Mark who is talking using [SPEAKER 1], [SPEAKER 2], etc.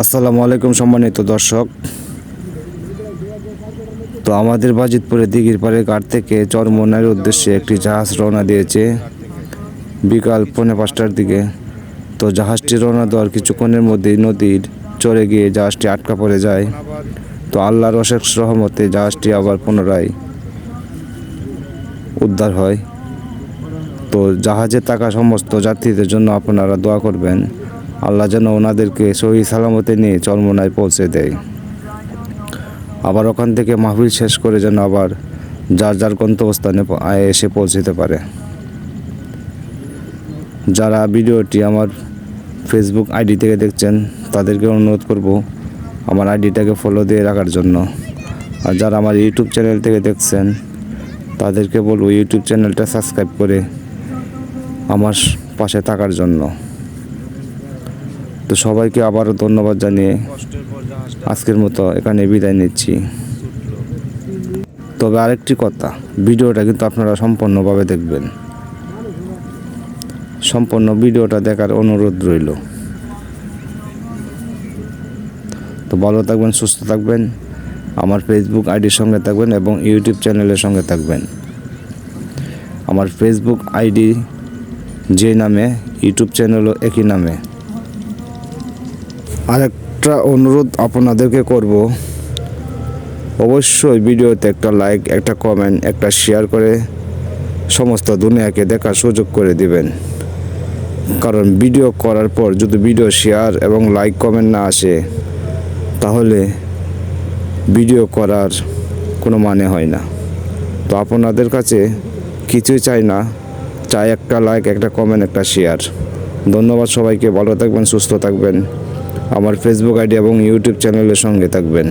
[SPEAKER 1] আসসালামু আলাইকুম সম্মানিত দর্শক। তো আমাদের বাজিতপুরে দিঘির পাড়ে ঘাট থেকে চরমোনার উদ্দেশ্যে একটি জাহাজ রওনা দিয়েছে। বিকাল পৌনে পাঁচটার দিকে। তো জাহাজটি রওনা দেওয়ার কিছুক্ষণের মধ্যেই নদীর চড়ে গিয়ে জাহাজটি আটকা পড়ে যায়। তো আল্লাহর অশেষ রহমতে জাহাজটি আবার পুনরায় উদ্ধার হয়। তো জাহাজে থাকা সমস্ত যাত্রীদের জন্য আপনারা দোয়া করবেন। আল্লাহ যেন ওনাদেরকে সহি সালামতে নিয়ে চরমোনায় পৌঁছে দেয়। আবার ওখান থেকে মাহফিল শেষ করে যেন আবার যার যার গন্তব্যস্থানে এসে পৌঁছতে পারে। যারা ভিডিওটি আমার ফেসবুক আইডি থেকে দেখছেন, তাদেরকে অনুরোধ করব আমার আইডিটাকে ফলো দিয়ে রাখার জন্য। আর যারা আমার ইউটিউব চ্যানেল থেকে দেখছেন, তাদেরকে বলব ইউটিউব চ্যানেলটা সাবস্ক্রাইব করে আমার পাশে থাকার জন্য। তো সবাইকে আবারও ধন্যবাদ জানিয়ে আজকের মতো এখানে বিদায় নিচ্ছি। তবে আরেকটি কথা, ভিডিওটা কিন্তু আপনারা সম্পূর্ণভাবে দেখবেন। সম্পূর্ণ ভিডিওটা দেখার অনুরোধ রইল। তো ভালো থাকবেন, সুস্থ থাকবেন। আমার ফেসবুক আইডির সঙ্গে থাকবেন এবং ইউটিউব চ্যানেলের সঙ্গে থাকবেন। আমার ফেসবুক আইডি যে নামে ইউটিউব চ্যানেলও একই নামে। আরেকটা অনুরোধ আপনাদেরকে করব। অবশ্যই ভিডিওতে একটা লাইক একটা কমেন্ট একটা শেয়ার করে সমস্ত দুনিয়াকে দেখার সুযোগ করে দিবেন। কারণ ভিডিও করার পর যদি ভিডিও শেয়ার এবং লাইক কমেন্ট না আসে, তাহলে ভিডিও করার কোনো মানে হয় না। তো আপনাদের কাছে কিছুই চাই না, চাই একটা লাইক একটা কমেন্ট একটা শেয়ার ধন্যবাদ সবাইকে, ভালো থাকবেন, সুস্থ থাকবেন। আমার ফেসবুক আইডি এবং ইউটিউব চ্যানেলের সঙ্গে থাকবেন।